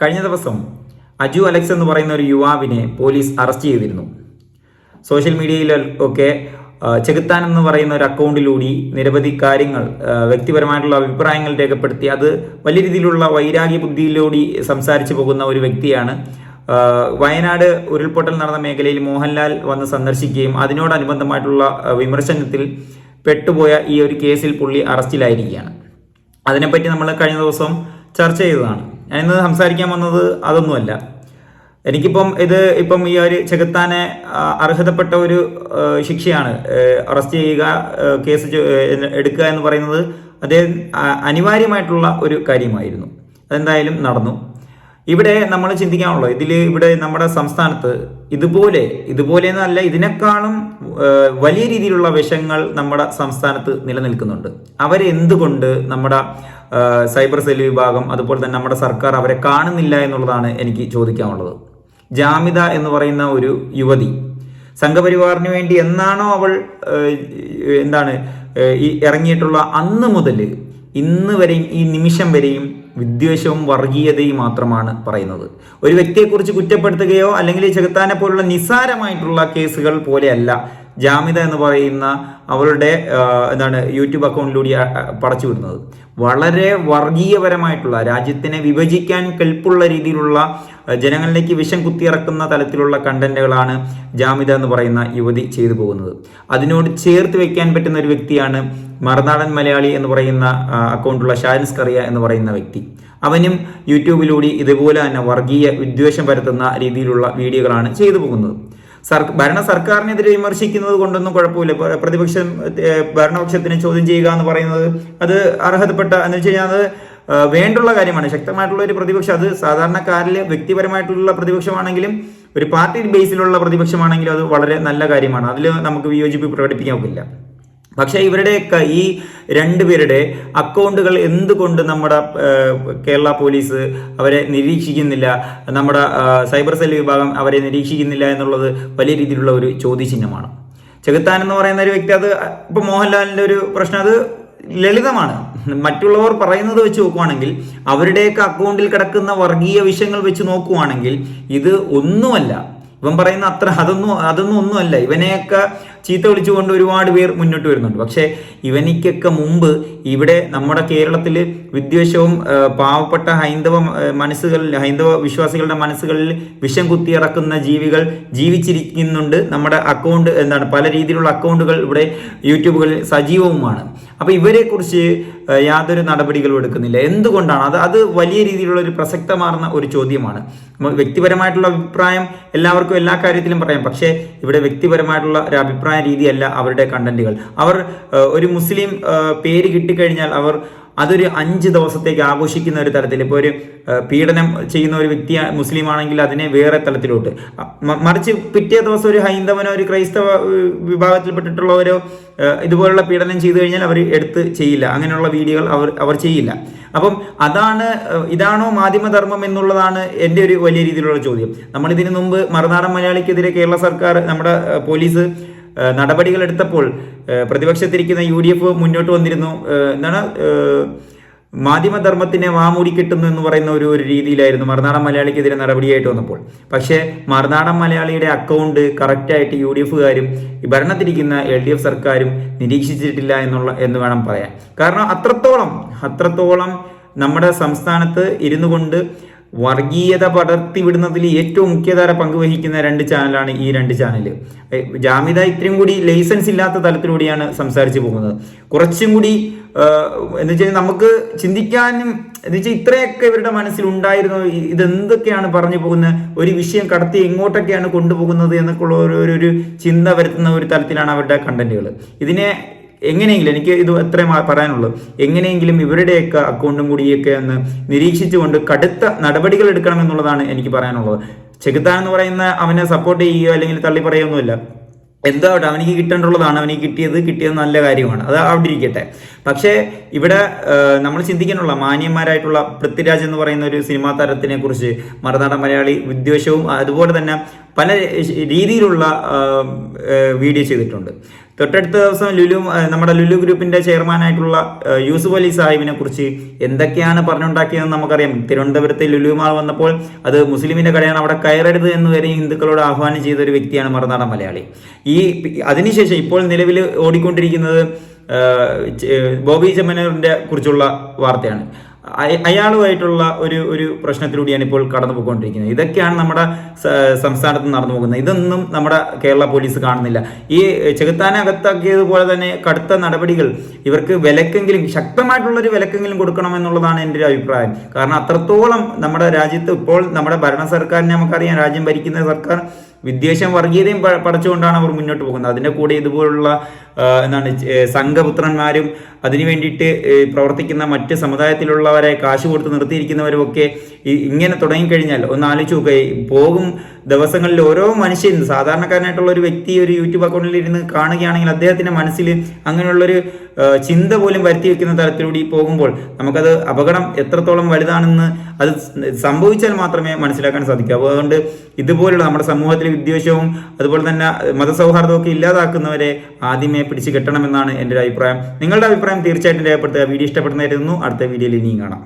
കഴിഞ്ഞ ദിവസം അജു അലക്സ് എന്ന് പറയുന്ന ഒരു യുവാവിനെ പോലീസ് അറസ്റ്റ് ചെയ്തിരുന്നു. സോഷ്യൽ മീഡിയയിൽ ഒക്കെ ചെകുത്താൻ എന്ന് പറയുന്ന ഒരു അക്കൗണ്ടിലൂടെ നിരവധി കാര്യങ്ങൾ വ്യക്തിപരമായിട്ടുള്ള അഭിപ്രായങ്ങൾ രേഖപ്പെടുത്തി. അത് വലിയ രീതിയിലുള്ള വൈരാഗ്യ ബുദ്ധിയിലൂടെ സംസാരിച്ചു പോകുന്ന ഒരു വ്യക്തിയാണ്. വയനാട് ഉരുൾപൊട്ടൽ നടന്ന മേഖലയിൽ മോഹൻലാൽ വന്ന് സന്ദർശിക്കുകയും അതിനോടനുബന്ധമായിട്ടുള്ള വിമർശനത്തിൽ പെട്ടുപോയ ഈ ഒരു കേസിൽ പുള്ളി അറസ്റ്റിലായിരിക്കുകയാണ്. അതിനെപ്പറ്റി നമ്മൾ കഴിഞ്ഞ ദിവസം ചർച്ച ചെയ്തതാണ്. ഞാൻ ഇന്ന് സംസാരിക്കാൻ വന്നത് അതൊന്നുമല്ല. എനിക്കിപ്പം ഇത് ഇപ്പം ഈ ഒരു ചെകുത്താനെ അർഹതപ്പെട്ട ഒരു ശിക്ഷയാണ് അറസ്റ്റ് ചെയ്യുക കേസ് എടുക്കുക എന്ന് പറയുന്നത് അദ്ദേഹം അനിവാര്യമായിട്ടുള്ള ഒരു കാര്യമായിരുന്നു. അതെന്തായാലും നടന്നു. ഇവിടെ നമ്മൾ ചിന്തിക്കാനുള്ളത് ഇതിൽ ഇവിടെ നമ്മുടെ സംസ്ഥാനത്ത് ഇതുപോലെ ഇതുപോലെ എന്നല്ല ഇതിനേക്കാളും വലിയ രീതിയിലുള്ള വിഷങ്ങൾ നമ്മുടെ സംസ്ഥാനത്ത് നിലനിൽക്കുന്നുണ്ട്. അവരെന്തുകൊണ്ട് നമ്മുടെ സൈബർ സെൽ വിഭാഗം അതുപോലെ തന്നെ നമ്മുടെ സർക്കാർ അവരെ കാണുന്നില്ല എന്നുള്ളതാണ് എനിക്ക് ചോദിക്കാനുള്ളത്. ജാമിത എന്ന് പറയുന്ന ഒരു യുവതി സംഘപരിവാറിന് വേണ്ടി എന്നാണോ അവൾ എന്താണ് ഈ ഇറങ്ങിയിട്ടുള്ള അന്ന് മുതൽ ഇന്ന് വരെയും ഈ നിമിഷം വരെയും വിദ്വേഷവും വർഗീയതയും മാത്രമാണ് പറയുന്നത്. ഒരു വ്യക്തിയെക്കുറിച്ച് കുറ്റപ്പെടുത്തുകയോ അല്ലെങ്കിൽ ചെകുത്താനെ പോലുള്ള നിസ്സാരമായിട്ടുള്ള കേസുകൾ പോലെയല്ല ജാമിത എന്ന് പറയുന്ന അവരുടെ എന്താണ് യൂട്യൂബ് അക്കൗണ്ടിലൂടെ പടച്ചു വിടുന്നത്. വളരെ വർഗീയപരമായിട്ടുള്ള രാജ്യത്തിനെ വിഭജിക്കാൻ കെൽപ്പുള്ള രീതിയിലുള്ള ജനങ്ങളിലേക്ക് വിഷം കുത്തിയിറക്കുന്ന തലത്തിലുള്ള കണ്ടന്റുകളാണ് ജാമിത എന്ന് പറയുന്ന യുവതി ചെയ്തു പോകുന്നത്. അതിനോട് ചേർത്ത് വെക്കാൻ പറ്റുന്ന ഒരു വ്യക്തിയാണ് മറുനാടൻ മലയാളി എന്ന് പറയുന്ന അക്കൗണ്ടുള്ള ഷാരിൻസ് കറിയ എന്ന് പറയുന്ന വ്യക്തി. അവനും യൂട്യൂബിലൂടെ ഇതുപോലെ തന്നെ വർഗീയ വിദ്വേഷം പരത്തുന്ന രീതിയിലുള്ള വീഡിയോകളാണ് ചെയ്തു പോകുന്നത്. ഭരണ സർക്കാരിനെതിരെ വിമർശിക്കുന്നത് കൊണ്ടൊന്നും കുഴപ്പമില്ല. പ്രതിപക്ഷ ഭരണപക്ഷത്തിനെ ചോദ്യം ചെയ്യുക എന്ന് പറയുന്നത് അത് അർഹതപ്പെട്ട എന്ന് വെച്ച് കഴിഞ്ഞാൽ അത് വേണ്ടുള്ള കാര്യമാണ്. ശക്തമായിട്ടുള്ള ഒരു പ്രതിപക്ഷം അത് സാധാരണക്കാരിൽ വ്യക്തിപരമായിട്ടുള്ള പ്രതിപക്ഷമാണെങ്കിലും ഒരു പാർട്ടി ബേസിലുള്ള പ്രതിപക്ഷമാണെങ്കിലും അത് വളരെ നല്ല കാര്യമാണ്. അതിൽ നമുക്ക് വിയോജിപ്പ് പ്രകടിപ്പിക്കാൻ ഒക്കില്ല. പക്ഷേ ഇവരുടെയൊക്കെ ഈ രണ്ടുപേരുടെ അക്കൗണ്ടുകൾ എന്തുകൊണ്ട് നമ്മുടെ കേരള പോലീസ് അവരെ നിരീക്ഷിക്കുന്നില്ല നമ്മുടെ സൈബർ സെൽ വിഭാഗം അവരെ നിരീക്ഷിക്കുന്നില്ല എന്നുള്ളത് വലിയ രീതിയിലുള്ള ഒരു ചോദ്യചിഹ്നമാണ്. ചെകുത്താൻ എന്ന് പറയുന്ന ഒരു വ്യക്തി അത് ഇപ്പൊ മോഹൻലാലിന്റെ ഒരു പ്രശ്നം അത് ലളിതമാണ്. മറ്റുള്ളവർ പറയുന്നത് വെച്ച് നോക്കുവാണെങ്കിൽ അവരുടെയൊക്കെ അക്കൗണ്ടിൽ കിടക്കുന്ന വർഗീയ വിഷയങ്ങൾ വെച്ച് നോക്കുവാണെങ്കിൽ ഇത് ഒന്നുമല്ല. ഇവൻ പറയുന്ന അത്ര അതൊന്നും അതൊന്നും ഒന്നുമല്ല. ഇവനെയൊക്കെ ചീത്ത വിളിച്ചുകൊണ്ട് ഒരുപാട് പേർ മുന്നോട്ട് വരുന്നുണ്ട്. പക്ഷേ ഇവനിക്കൊക്കെ മുമ്പ് ഇവിടെ നമ്മുടെ കേരളത്തിൽ വിദ്വേഷവും പാവപ്പെട്ട ഹൈന്ദവ മനസ്സുകളിൽ ഹൈന്ദവ വിശ്വാസികളുടെ മനസ്സുകളിൽ വിഷം കുത്തിയിറക്കുന്ന ജീവികൾ ജീവിച്ചിരിക്കുന്നുണ്ട്. നമ്മുടെ അക്കൗണ്ട് എന്താണ് പല രീതിയിലുള്ള അക്കൗണ്ടുകൾ ഇവിടെ യൂട്യൂബുകളിൽ സജീവവുമാണ്. അപ്പൊ ഇവരെക്കുറിച്ച് യാതൊരു നടപടികളും എടുക്കുന്നില്ല. എന്തുകൊണ്ടാണ്? അത് അത് വലിയ രീതിയിലുള്ള ഒരു പ്രസക്തമാർന്ന ഒരു ചോദ്യമാണ്. വ്യക്തിപരമായിട്ടുള്ള അഭിപ്രായം എല്ലാവർക്കും എല്ലാ കാര്യത്തിലും പറയാം. പക്ഷേ ഇവിടെ വ്യക്തിപരമായിട്ടുള്ള ഒരു അഭിപ്രായ രീതിയല്ല അവരുടെ കണ്ടന്റുകൾ അവർ ഒരു മുസ്ലിം പേര് കിട്ടിക്കഴിഞ്ഞാൽ അവർ അതൊരു അഞ്ച് ദിവസത്തേക്ക് ആഘോഷിക്കുന്ന ഒരു തരത്തിൽ. ഇപ്പോൾ ഒരു പീഡനം ചെയ്യുന്ന ഒരു വ്യക്തി മുസ്ലിം ആണെങ്കിൽ അതിനെ വേറെ തലത്തിലോട്ട്. മറിച്ച് പിറ്റേ ദിവസം ഒരു ഹൈന്ദവനോ ഒരു ക്രൈസ്തവ വിഭാഗത്തിൽപ്പെട്ടിട്ടുള്ളവരോ ഇതുപോലുള്ള പീഡനം ചെയ്തു കഴിഞ്ഞാൽ അവർ എടുത്ത് ചെയ്യില്ല. അങ്ങനെയുള്ള വീഡിയോകൾ അവർ അവർ ചെയ്യില്ല. അപ്പം അതാണ് ഇതാണോ മാധ്യമധർമ്മം എന്നുള്ളതാണ് എന്റെ ഒരു വലിയ രീതിയിലുള്ള ചോദ്യം. നമ്മൾ ഇതിനു മുമ്പ് മറുനാടൻ മലയാളിക്കെതിരെ കേരള സർക്കാർ നമ്മുടെ പോലീസ് നടപടികൾ എടുത്തപ്പോൾ പ്രതിപക്ഷത്തിരിക്കുന്ന യു ഡി എഫ് മുന്നോട്ട് വന്നിരുന്നു. എന്താണ് മാധ്യമധർമ്മത്തിനെ വാമൂടി എന്ന് പറയുന്ന ഒരു ഒരു രീതിയിലായിരുന്നു മറുനാടൻ മലയാളിക്കെതിരെ നടപടിയായിട്ട് വന്നപ്പോൾ. പക്ഷേ മറുനാടൻ മലയാളിയുടെ അക്കൗണ്ട് കറക്റ്റായിട്ട് യു ഡി എഫുകാരും ഭരണത്തിരിക്കുന്ന എൽ ഡി എഫ് സർക്കാരും നിരീക്ഷിച്ചിട്ടില്ല എന്നുള്ള എന്ന് വേണം പറയാൻ. കാരണം അത്രത്തോളം അത്രത്തോളം നമ്മുടെ സംസ്ഥാനത്ത് ഇരുന്നു കൊണ്ട് വർഗീയത പടർത്തി വിടുന്നതിൽ ഏറ്റവും മുഖ്യധാര പങ്കുവഹിക്കുന്ന രണ്ട് ചാനലാണ് ഈ രണ്ട് ചാനൽ ജാമിത ഇത്രയും കൂടി ലൈസൻസ് ഇല്ലാത്ത തലത്തിലൂടെയാണ് സംസാരിച്ചു പോകുന്നത്. കുറച്ചും കൂടി എന്ന് വെച്ചാൽ നമുക്ക് ചിന്തിക്കാനും എന്ന് വെച്ചാൽ ഇത്രയൊക്കെ ഇവരുടെ ഇ- ഇതെന്തൊക്കെയാണ് പറഞ്ഞു പോകുന്നത് ഒരു വിഷയം കടത്തി എങ്ങോട്ടൊക്കെയാണ് കൊണ്ടുപോകുന്നത് എന്നൊക്കെയുള്ള ഒരു- ഒരു ചിന്ത വരുത്തുന്ന ഒരു തലത്തിലാണ് അവരുടെ കണ്ടന്റുകൾ ഇതിനെ എങ്ങനെയെങ്കിലും എനിക്ക് ഇത് എത്രയും പറയാനുള്ളൂ. എങ്ങനെയെങ്കിലും ഇവരുടെയൊക്കെ അക്കൗണ്ടും കൂടിയൊക്കെ ഒന്ന് നിരീക്ഷിച്ചുകൊണ്ട് കടുത്ത നടപടികൾ എടുക്കണം എന്നുള്ളതാണ് എനിക്ക് പറയാനുള്ളത്. ചെകുത്താൻ എന്ന് പറയുന്ന അവനെ സപ്പോർട്ട് ചെയ്യുകയോ അല്ലെങ്കിൽ തള്ളി പറയുകയൊന്നുമില്ല എന്താ അവിടെ അവനിക്ക് കിട്ടേണ്ടുള്ളതാണ്. അവനിക്ക് കിട്ടിയത് കിട്ടിയത് നല്ല കാര്യമാണ്. അത് അവിടെ ഇരിക്കട്ടെ. പക്ഷേ ഇവിടെ നമ്മൾ ചിന്തിക്കാനുള്ള മാന്യന്മാരായിട്ടുള്ള പൃഥ്വിരാജ് എന്ന് പറയുന്ന ഒരു സിനിമാ താരത്തിനെ കുറിച്ച് മറുനാടൻ മലയാളി വിദ്വേഷവും അതുപോലെ തന്നെ പല രീതിയിലുള്ള വീഡിയോ ചെയ്തിട്ടുണ്ട്. തൊട്ടടുത്ത ദിവസം ലുലു നമ്മുടെ ലുലു ഗ്രൂപ്പിന്റെ ചെയർമാനായിട്ടുള്ള യൂസുഫ് അലി സാഹിബിനെ കുറിച്ച് എന്തൊക്കെയാണ് പറഞ്ഞുണ്ടാക്കിയതെന്ന് നമുക്കറിയാം. തിരുവനന്തപുരത്തെ ലുലു മാൾ വന്നപ്പോൾ അത് മുസ്ലിമിന്റെ കടയാണ് അവിടെ കയറരുത് എന്ന് വരെ ഹിന്ദുക്കളോട് ആഹ്വാനം ചെയ്ത ഒരു വ്യക്തിയാണ് മറുനാടൻ മലയാളി. ഈ അതിനുശേഷം ഇപ്പോൾ നിലവിൽ ഓടിക്കൊണ്ടിരിക്കുന്നത് ബോബി ചെമ്മനൂരിന്റെ കുറിച്ചുള്ള വാർത്തയാണ്. അയാളുമായിട്ടുള്ള ഒരു ഒരു പ്രശ്നത്തിലൂടെയാണ് ഇപ്പോൾ കടന്നു പോയിക്കൊണ്ടിരിക്കുന്നത് ഇതൊക്കെയാണ് നമ്മുടെ സംസ്ഥാനത്ത് നടന്നു പോകുന്നത് ഇതൊന്നും നമ്മുടെ കേരള പോലീസ് കാണുന്നില്ല. ഈ ചെകുത്താനകത്താക്കിയതുപോലെ തന്നെ കടുത്ത നടപടികൾ ഇവർക്ക് വിലക്കെങ്കിലും ശക്തമായിട്ടുള്ളൊരു വിലക്കെങ്കിലും കൊടുക്കണം എന്നുള്ളതാണ് എന്റെ ഒരു അഭിപ്രായം. കാരണം അത്രത്തോളം നമ്മുടെ രാജ്യത്ത് ഇപ്പോൾ നമ്മുടെ ഭരണ സർക്കാരിനെ നമുക്കറിയാം. രാജ്യം ഭരിക്കുന്ന സർക്കാർ വിദ്വേഷം വർഗീയതയും പടച്ചുകൊണ്ടാണ് അവർ മുന്നോട്ട് പോകുന്നത്. അതിന്റെ കൂടെ ഇതുപോലുള്ള എന്താണ് സംഘപുത്രന്മാരും അതിനു വേണ്ടിയിട്ട് പ്രവർത്തിക്കുന്ന മറ്റ് സമുദായത്തിലുള്ളവരെ കാശ് കൊടുത്ത് നിർത്തിയിരിക്കുന്നവരും ഒക്കെ ഇങ്ങനെ തുടങ്ങിക്കഴിഞ്ഞാൽ ഒന്ന് ആലോചിച്ച് നോക്കുക പോകും ദിവസങ്ങളിൽ ഓരോ മനുഷ്യൻ സാധാരണക്കാരനായിട്ടുള്ള ഒരു വ്യക്തി ഒരു യൂട്യൂബ് അക്കൗണ്ടിൽ ഇരുന്ന് കാണുകയാണെങ്കിൽ അദ്ദേഹത്തിന്റെ മനസ്സിൽ അങ്ങനെയുള്ളൊരു ചിന്ത പോലും വരുത്തി വെക്കുന്ന തരത്തിലൂടെ പോകുമ്പോൾ നമുക്കത് അപകടം എത്രത്തോളം വലുതാണെന്ന് അത് സംഭവിച്ചാൽ മാത്രമേ മനസ്സിലാക്കാൻ സാധിക്കൂ. അതുകൊണ്ട് ഇതുപോലുള്ള നമ്മുടെ സമൂഹത്തിലെ വിദ്വേഷവും അതുപോലെ തന്നെ മതസൗഹാർദ്ദവും ഒക്കെ ഇല്ലാതാക്കുന്നവരെ ആദ്യമേ പിടിച്ചു കെട്ടണമെന്നാണ് എന്റെ ഒരു അഭിപ്രായം. നിങ്ങളുടെ അഭിപ്രായം തീർച്ചയായിട്ടും രേഖപ്പെടുത്തുക. വീഡിയോ ഇഷ്ടപ്പെടുന്നതായിരുന്നു അടുത്ത വീഡിയോയിൽ ഇനിയും കാണാം.